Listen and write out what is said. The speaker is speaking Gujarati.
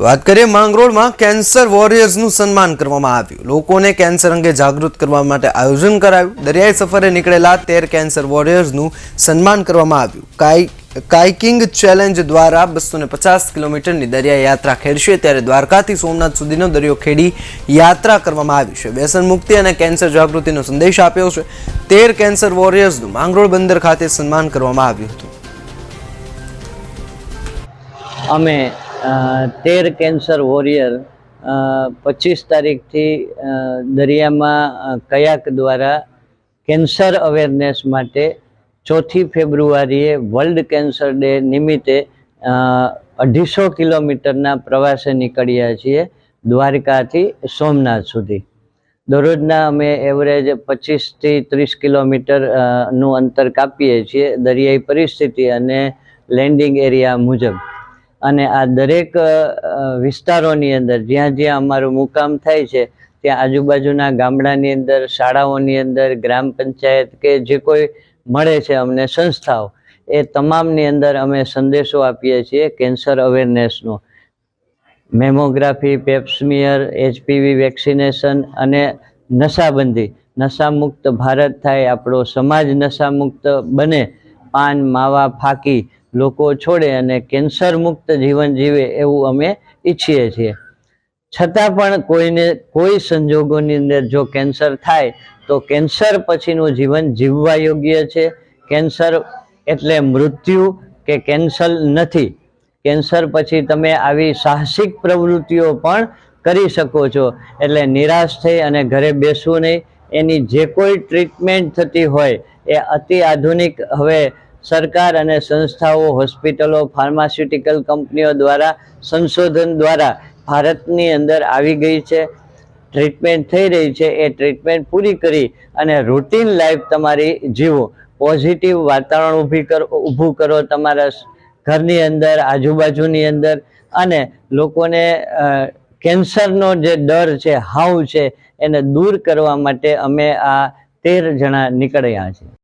વાત કરીએ માંગરોળમાં કેન્સર વોરિયર્સનું સન્માન કરવામાં આવ્યું. લોકોને કેન્સર અંગે જાગૃત કરવા માટે આયોજન કરાયું. દરિયાઈ સફરે નીકળેલા તેર કેન્સર વોરિયર્સનું સન્માન કરવામાં આવ્યું. કાઈ, કાઇકિંગ ચેલેન્જ દ્વારા બસો ને પચાસ કિલોમીટરની દરિયા યાત્રા ખેડશે ત્યારે દ્વારકાથી સોમનાથ સુધીનો દરિયો ખેડી યાત્રા કરવામાં આવી છે. વ્યસન મુક્તિ અને કેન્સર જાગૃતિનો સંદેશ આપ્યો છે. તેર કેન્સર વોરિયર્સનું માંગરોળ બંદર ખાતે સન્માન કરવામાં આવ્યું હતું. અમે તેર કેન્સર વોરિયર પચીસ તારીખથી દરિયામાં કયાક દ્વારા કેન્સર અવેરનેસ માટે ચોથી ફેબ્રુઆરીએ વર્લ્ડ કેન્સર ડે નિમિત્તે અઢીસો કિલોમીટરના પ્રવાસે નીકળ્યા છીએ દ્વારકાથી સોમનાથ સુધી. દરરોજના અમે એવરેજ પચીસથી ત્રીસ કિલોમીટરનું અંતર કાપીએ છીએ દરિયાઈ પરિસ્થિતિ અને લેન્ડિંગ એરિયા મુજબ. અને આ દરેક વિસ્તારોની અંદર જ્યાં જ્યાં અમારું મુકામ થાય છે, ત્યાં આજુબાજુના ગામડાની અંદર, શાળાઓની અંદર, ગ્રામ પંચાયત કે જે કોઈ મળે છે અમને સંસ્થાઓ, એ તમામની અંદર અમે સંદેશો આપીએ છીએ cancer અવેરનેસનો. Mammography pap smear HPV vaccination અને નશાબંધી. નશામુક્ત ભારત થાય આપણો સમાજ નશામુક્ત બને. પાન, માવા, ફાકી લોકો છોડે અને કેન્સર મુક્ત જીવન જીવે એવું અમે ઈચ્છીએ છીએ. છતાં પણ કોઈને, કોઈ સંજોગોની અંદર જો કેન્સર થાય, તો કેન્સર પછીનું જીવન જીવવા યોગ્ય છે. કેન્સર એટલે મૃત્યુ કે કેન્સર નથી. કેન્સર પછી તમે આવી સાહસિક પ્રવૃત્તિઓ પણ કરી શકો છો. એટલે નિરાશ થઈ અને ઘરે બેસવું નહીં. એની જે કોઈ ટ્રીટમેન્ટ થતી હોય, એ અતિ આધુનિક, હવે સરકાર અને સંસ્થાઓ, હોસ્પિટલો, ફાર્માસ્યુટિકલ કંપનીઓ દ્વારા સંશોધન દ્વારા ભારતની અંદર આવી ગઈ છે. ટ્રીટમેન્ટ થઈ રહી છે. એ ટ્રીટમેન્ટ પૂરી કરી અને રૂટીન લાઈફ તમારી જીવો. પોઝિટિવ વાતાવરણ ઊભી કરો, ઊભું કરો તમારા ઘરની અંદર, આજુબાજુની અંદર અને લોકોને કેન્સરનો જે ડર છે, હાવ છે, એને દૂર કરવા માટે અમે આ તેર જણા નીકળ્યા છીએ.